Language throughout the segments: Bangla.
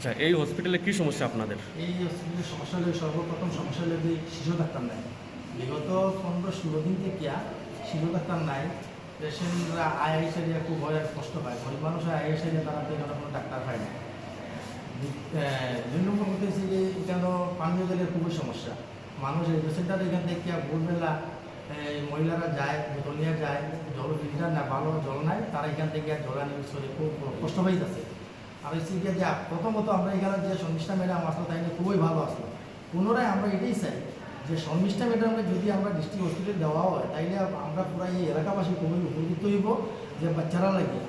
আচ্ছা এই হসপিটালে কি সমস্যা আপনাদের? এই হসপিটালের সমস্যা হলে সর্বপ্রথম সমস্যা হলে যে শিশু ডাক্তার নাই। বিগত পনেরো ষোলো দিন থেকে শিশু ডাক্তার নাই। পেশেন্টরা আয় সারিয়া খুব ভয় কষ্ট পায়। গরিব মানুষ আয় সারিয়া তারা তো এখানে কোনো ডাক্তার পায় না। দুই নম্বর কথা যে এখানে পানীয় জলের খুবই সমস্যা। মানুষ এই পেশেন্টরা এখান থেকে ভোরবেলা মহিলারা যায় বোতল নিয়ে যায়, জল ফিল্টার না, ভালো জল নাই, তারা এখান থেকে জল আনি, শরীরে খুব কষ্ট পাইতেছে। আর হচ্ছে গিয়ে যে, প্রথমত আমরা এখানে যে শর্মিষ্ঠা ম্যাডাম আসলো, তাই নিয়ে খুবই ভালো আসলো। পুনরায় আমরা এটাই চাই যে শর্মিষ্ঠা ম্যাডামকে যদি আমরা ডিস্ট্রিক্ট হসপিটাল দেওয়া হয়, তাইলে আমরা পুরো এই এলাকাবাসী খুবই উপকৃত হইব যে বাচ্চারা লাগে।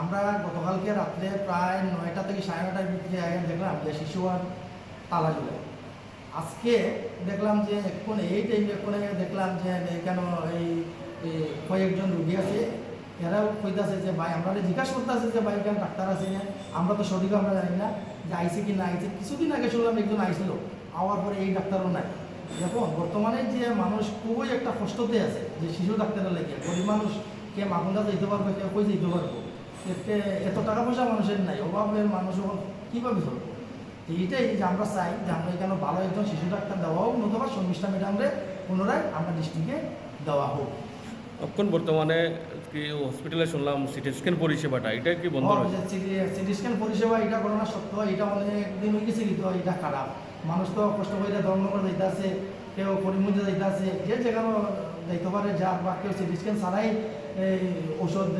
আমরা গতকালকে রাত্রে প্রায় নয়টা থেকে সাড়ে নটার ভিতরে দেখলাম যে শিশু আর তালা ঝুলে আজকে দেখলাম যে এখন এই টাইমে এখন দেখলাম যে কেন এই এই কয়েকজন রুগী আছে। এরাও কইতাছে যে, ভাই আমরা জিজ্ঞাসা করতেছে যে, ভাই কেন ডাক্তার আছে না? আমরা তো সঠিক আমরা জানি না যে আইসি কি না আইসি কিছুদিন আগে শুনলাম একজন আইছিল, আওয়ার পরে এই ডাক্তারও নাই। দেখুন বর্তমানে যে মানুষ খুবই একটা কষ্টতে আছে, যে শিশু ডাক্তারের লেগে। গরিব মানুষ, কে মাগুন্দা যেতে পারবে, কে কই যেতে পারব? এতে এত টাকা পয়সা মানুষের নাই, অভাবের মানুষ এখন কীভাবে চলবো? এইটাই যে আমরা চাই যে আমরা এখানে ভালো একজন শিশু ডাক্তার দেওয়া হোক, নতুবা শর্মিষ্ঠা ম্যাডামরে পুনরায় আমরা ডিস্ট্রিক্টে দেওয়া হোক। এখন বর্তমানে কি হসপিটালে শুনলাম সিটি স্ক্যান পরিষেবাটা এটা কি বন্ধ রয়েছে? সিটি স্ক্যান পরিষেবা এটা ঘটনা সত্য এটা অনেক দিন হয়ে গেছে কিন্তু এটা খারাপ। মানুষ তো কষ্ট করে ধর্মনগর যাইতে আছে কেউ করিমগঞ্জে যাইতে আছে যে যেখানে যাইতে পারে যার বা কেউ সিটি স্ক্যান ছাড়াই এই ওষুধ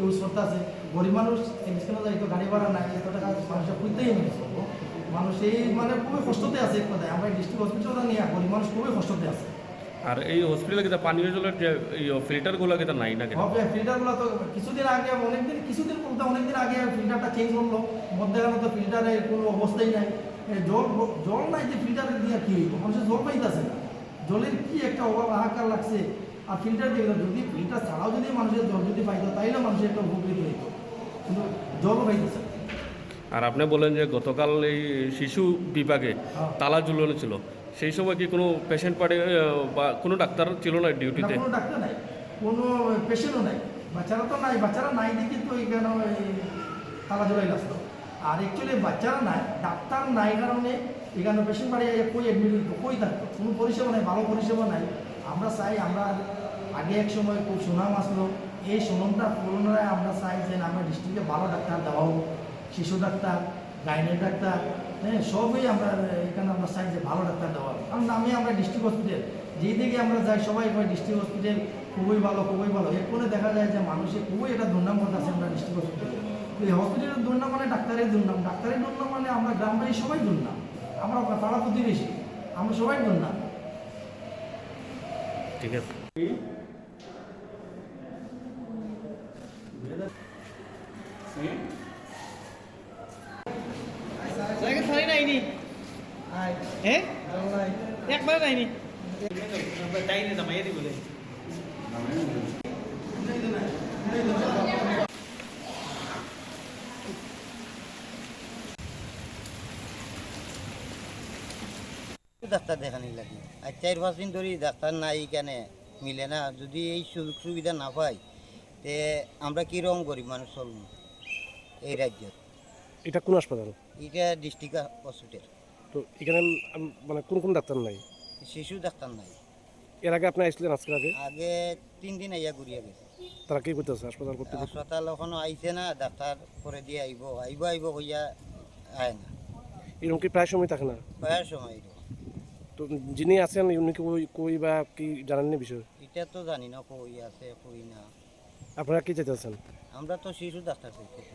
ইউজ করতে আছে। গরিব মানুষ সিটি স্ক্যানে যাইতো গাড়ি ভাড়া নাই এত টাকা মানুষের খুঁজতেই নিয়ে মানুষ এই মানে খুবই কষ্টতে আছে এক কথায়। আমরা ডিস্ট্রিক্ট হসপিটালটা নিয়ে গরিব মানুষ খুবই কষ্টতে আছে। আর এই হসপিটালে কিন্তু পানীয় জলের যে এই ফিল্টারগুলো কিন্তু নাই না কেন হবে ফিল্টারগুলো তো কিছুদিন আগে অনেকদিন কিছুদিন বলতে অনেকদিন আগে ফিল্টারটা চেঞ্জ করল মধ্যেখানে তো ফিল্টারের কোনো অবস্থাই নাই। জল জল নাই যে ফিল্টারে দিয়ে কি হইব? মানুষের জল পাইতেছে না। জলের কি একটা অভাব হাহাকার লাগছে। আর ফিল্টার দিয়ে যদি ফিল্টার ছাড়াও যদি মানুষের জল যদি পাইতো তাইলে মানুষের একটা উপকৃত হইতো। কিন্তু জলও পাইতেছে আর আপনি বলেন যে গতকাল এই শিশু বিভাগে হ্যাঁ। তালা ঝুলানো ছিল। সেই সময় কি কোনো পেশেন্ট পাড়ে বা কোনো ডাক্তার ছিল না ডিউটিতে কোনো ডাক্তার নাই। কোনো পেশেন্টও নাই। বাচ্চারা তো নাই, বাচ্চারা নাই দেখি তো এই তালা জোড়াই আসলো আর অ্যাকচুয়ালি বাচ্চারা নাই, ডাক্তার নাই কারণে এখানে পেশেন্ট বাড়ি কই অ্যাডমিট হইতো, কই থাকতো? কোনো পরিষেবা নাই, ভালো পরিষেবা নাই। আমরা চাই, আমরা আগে এক সময় খুব সুনাম আসলো। এই সুনামটা পুনরায় আমরা চাই যে আমরা ডিস্ট্রিক্টে ভালো ডাক্তার দেওয়া হোক, শিশু ডাক্তার, গাইনের ডাক্তার হ্যাঁ সবই আমরা এখানে আমরা চাই যে ভালো ডাক্তার দেওয়া কারণ নামে আমরা ডিস্ট্রিক্ট হসপিটাল যেই দিকে আমরা যাই সবাই কয় ডিস্ট্রিক্ট হসপিটাল খুবই ভালো খুবই ভালো। এরপরে দেখা যায় যে মানুষের খুবই একটা দুর্নাম করতেছে আমরা ডিস্ট্রিক্ট হসপিটালে এই হসপিটালের দুর্নাম মানে ডাক্তারের দুর্নাম। ডাক্তারের দুর্নাম মানে আমরা গ্রামবাসী সবাই দুর্নাম। আমরা পাড়া প্রতিবেশী আমরা সবাই দুর্নাম। ঠিক আছে। জায়গা হ্যাঁ? একবার বলে ডাক্তার দেখানি লাগে আর চার পাঁচ দিন ধরে ডাক্তার নাই এখানে মিলে না। যদি এই সুযোগ সুবিধা না পাই তে আমরা কীরকম গরিব মানুষ চলব এই রাজ্যত এটা কোন হাসপাতাল? এটা ডিস্ট্রিক্ট হসপিটাল। তো এখানে মানে কোন কোন ডাক্তার নাই? শিশু ডাক্তার নাই। এর আগে আপনি আসছিলেন আজকের আগে? আগে তিন দিন আইয়া ঘুরিয়া গেছে। তারা কি করতেছে? হাসপাতাল করতে হাসপাতাল এখনও আইছে না ডাক্তার করে দিয়ে আইব। আইব আইব হইয়া আয় না। এরকম কি প্রায় সময় থাকে না? কয়ার সময়। তো যিনি আছেন উনি কি কই- বা কি জানেননি বিষয়? এটা তো জানি না কই আছে কই না। আপনারা কি চাইতেছেন? আমরা তো শিশু ডাক্তার চাইতেছি।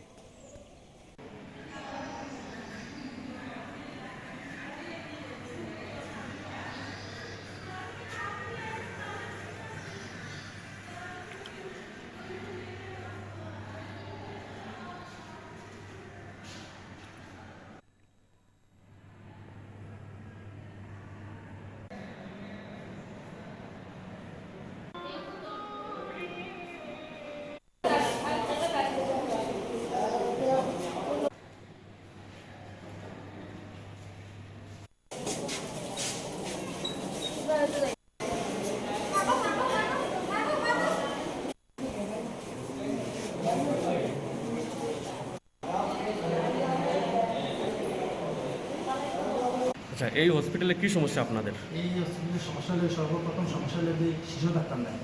আচ্ছা এই হসপিটালে কি সমস্যা আপনাদের? এই হসপিটালের সমস্যা হলে সর্বপ্রথম সমস্যা হলে যে শিশু ডাক্তার নাই।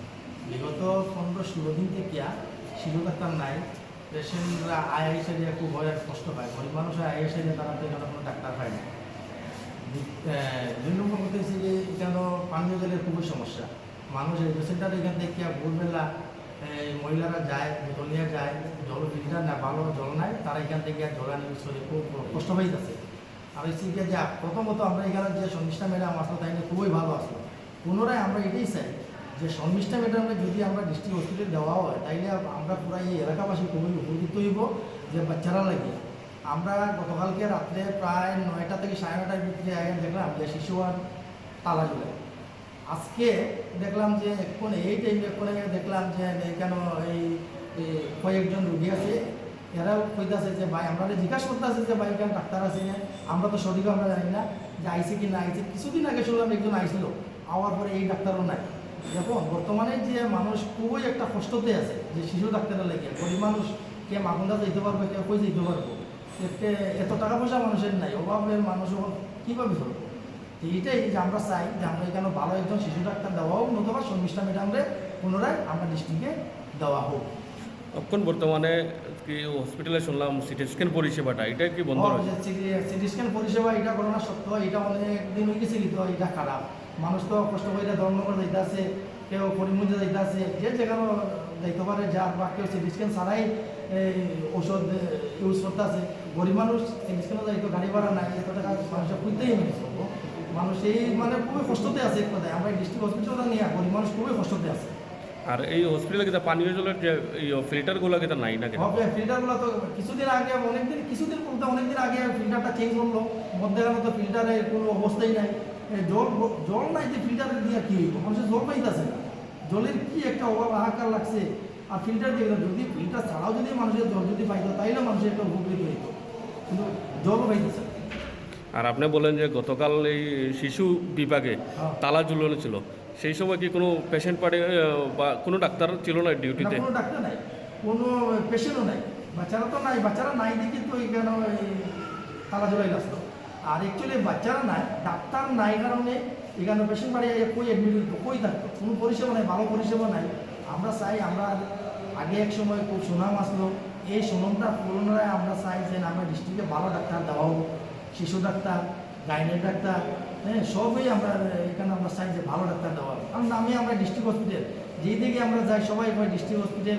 বিগত পনেরো ষোলো দিন থেকে শিশু ডাক্তার নাই। পেশেন্টরা আই সারিয়া খুব ভয়, কষ্ট পায়। গরিব মানুষ আই সারিয়া তারা তো এখানে কোনো ডাক্তার পায় না। দুই নম্বর কথা যে এখানে পানীয় জলের খুবই সমস্যা। মানুষ পেশেন্টার এখান থেকে ভোরবেলা মহিলারা যায় বোতল যায়, জল ফিল্টার না ভালো জল নাই, তারা এখান থেকে জল আনি, শরীর খুব কষ্ট পাইতেছে আর হচ্ছে গিয়ে যে, প্রথমত আমরা এখানে যে শর্মিষ্ঠা ম্যাডাম আসলো, তাই নিয়ে খুবই ভালো আসলো। পুনরায় আমরা এটাই চাই যে শর্মিষ্ঠা ম্যাডামকে যদি আমরা ডিস্ট্রিক্ট হসপিটাল দেওয়া হয়, তাইলে আমরা পুরো এই এলাকাবাসী খুবই উপকৃত হইব যে বাচ্চারা লাগে। আমরা গতকালকে রাত্রে প্রায় নয়টা থেকে সাড়ে নটার ভিতরে আগে দেখলাম যে শিশু আর তালা ঝুলে আজকে দেখলাম যে এখন এই টাইমে দেখলাম যে কেন এই কয়েকজন রুগী আছে। এরাও কইতাছে যে ভাই আমরা জিজ্ঞাসা করতেছে যে ভাই কেন ডাক্তার আছে না? আমরা তো সঠিক আমরা জানি না যে আইসি কি না আইসি কিছুদিন আগে শুনলাম একজন আইছিল, আওয়ার পরে এই ডাক্তারও নাই। দেখুন বর্তমানে যে মানুষ খুবই একটা কষ্টতে আছে, যে শিশু ডাক্তারের লেগে। গরিব মানুষ, কে মাগুন্দা যেতে পারবে, কে কই যেতে পারব? এতে এত টাকা পয়সা মানুষের নাই, অভাবের মানুষ কীভাবে চলবো? তো এইটাই যে আমরা চাই যে আমরা এখানে ভালো একজন শিশু ডাক্তার দেওয়া হোক, নতুবা শর্মিষ্ঠা ম্যাডামরে পুনরায় আমরা ডিস্ট্রিক্টে দেওয়া হোক। এখন বর্তমানে কি হসপিটালে শুনলাম সিটি স্ক্যান পরিষেবাটা এটা কি বন্ধ রয়েছে? সিটি স্ক্যান পরিষেবা এটা করোনা সত্য এটা অনেক দিন হয়ে গেছে কিন্তু এটা খারাপ। মানুষ তো কষ্ট করে ধর্মনগর যাইতে আছে কেউ করিমগঞ্জে যাইতে আছে যে যেখানে যাইতে পারে যার বা কেউ সিটি স্ক্যান ছাড়াই এই, ওষুধ ইউজ করতে আছে গরিব মানুষ সিটি স্ক্যানে যাইতো গাড়ি ভাড়া নাই এত টাকা মানুষের খুঁজতেই মেনে মানুষ এই মানে খুবই কষ্টতে আছে এক কথায় আমরা ডিস্ট্রিক্ট হসপিটালটা নিয়ে গরিব মানুষ খুবই কষ্টতে আছে। আর এই হসপিটালে কিন্তু পানীয় জলের যে ফিল্টারগুলো কিন্তু নাই না কেন ফিল্টারগুলো তো কিছুদিন আগে, অনেকদিন, কিছুদিন বলতে অনেকদিন আগে ফিল্টারটা চেঞ্জ করল মধ্যেখানে তো ফিল্টারের কোনো অবস্থাই নাই। জল জল নাই যে ফিল্টারে দিয়ে কি মানুষের জল পাইতেছে জলের কি একটা অভাব, হাহাকার লাগছে। আর ফিল্টার দিয়ে যদি ফিল্টার ছাড়াও যদি মানুষের জল যদি পাইতো, তাইলে মানুষের একটা উপকৃত হইতো। কিন্তু জলও পাইতেছে। আর আপনি বলেন যে গতকাল এই শিশু বিভাগে হ্যাঁ। তালা ঝুলানো ছিল। সেই সময় কি কোনো পেশেন্ট পাড়ে বা কোনো ডাক্তার ছিল না ডিউটিতে কোনো ডাক্তার নাই। কোনো পেশেন্টও নাই। বাচ্চারা তো নাই বাচ্চারা নাই দেখি তো এই তালা জোড়াই আসলো। আর অ্যাকচুয়ালি বাচ্চারা নাই ডাক্তার নাই কারণে এখানে পেশেন্ট বাড়ি কই অ্যাডমিট হইতো কই থাকতো? কোনো পরিষেবা নাই ভালো পরিষেবা নাই। আমরা চাই আমরা আগে এক সময় খুব সুনাম আসলো। এই সুনামটা পুনরায় আমরা চাই যে আমরা ডিস্ট্রিক্টে ভালো ডাক্তার দেওয়া হোক। শিশু ডাক্তার, গাইনের ডাক্তার হ্যাঁ সবই আমরা, এখানে আমরা চাই যে ভালো ডাক্তার দেওয়া কারণ নামে আমরা ডিস্ট্রিক্ট হসপিটাল যেই দিকে আমরা যাই, সবাই ডিস্ট্রিক্ট হসপিটাল